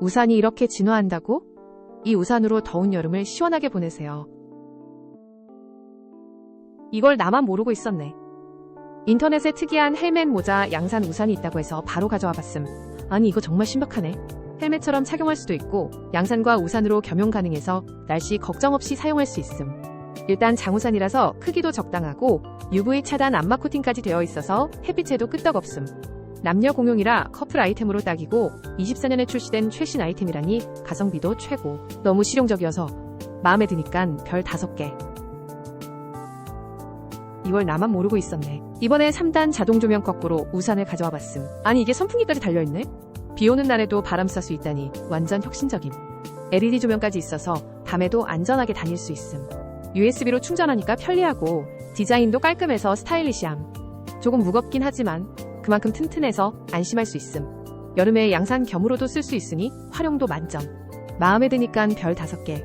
우산이 이렇게 진화한다고? 이 우산으로 더운 여름을 시원하게 보내세요. 이걸 나만 모르고 있었네. 인터넷에 특이한 헬멧 모자 양산 우산이 있다고 해서 바로 가져와 봤음. 아니 이거 정말 신박하네. 헬멧처럼 착용할 수도 있고 양산과 우산으로 겸용 가능해서 날씨 걱정 없이 사용할 수 있음. 일단 장우산이라서 크기도 적당하고 UV 차단 안마 코팅까지 되어 있어서 햇빛에도 끄떡없음. 남녀 공용이라 커플 아이템으로 딱이고 24년에 출시된 최신 아이템이라니 가성비도 최고. 너무 실용적이어서 마음에 드니깐 별 5개. 이걸 나만 모르고 있었네. 이번에 3단 자동 조명 거꾸로 우산을 가져와 봤음. 아니 이게 선풍기까지 달려있네? 비 오는 날에도 바람 쏴수 있다니 완전 혁신적임. LED 조명까지 있어서 밤에도 안전하게 다닐 수 있음. USB로 충전하니까 편리하고 디자인도 깔끔해서 스타일리시함. 조금 무겁긴 하지만 그만큼 튼튼해서 안심할 수 있음. 여름에 양산 겸으로도 쓸 수 있으니 활용도 만점. 마음에 드니깐 별 5개.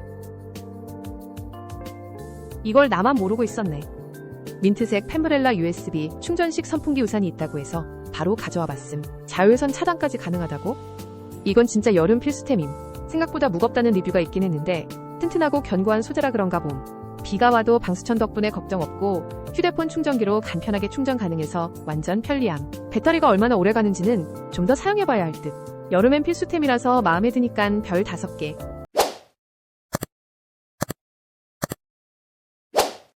이걸 나만 모르고 있었네. 민트색 펜브렐라 USB 충전식 선풍기 우산이 있다고 해서 바로 가져와 봤음. 자외선 차단까지 가능하다고? 이건 진짜 여름 필수템임. 생각보다 무겁다는 리뷰가 있긴 했는데 튼튼하고 견고한 소재라 그런가 봄. 비가 와도 방수천 덕분에 걱정 없고 휴대폰 충전기로 간편하게 충전 가능해서 완전 편리함. 배터리가 얼마나 오래 가는지는 좀 더 사용해봐야 할 듯. 여름엔 필수템이라서 마음에 드니깐 별 5개.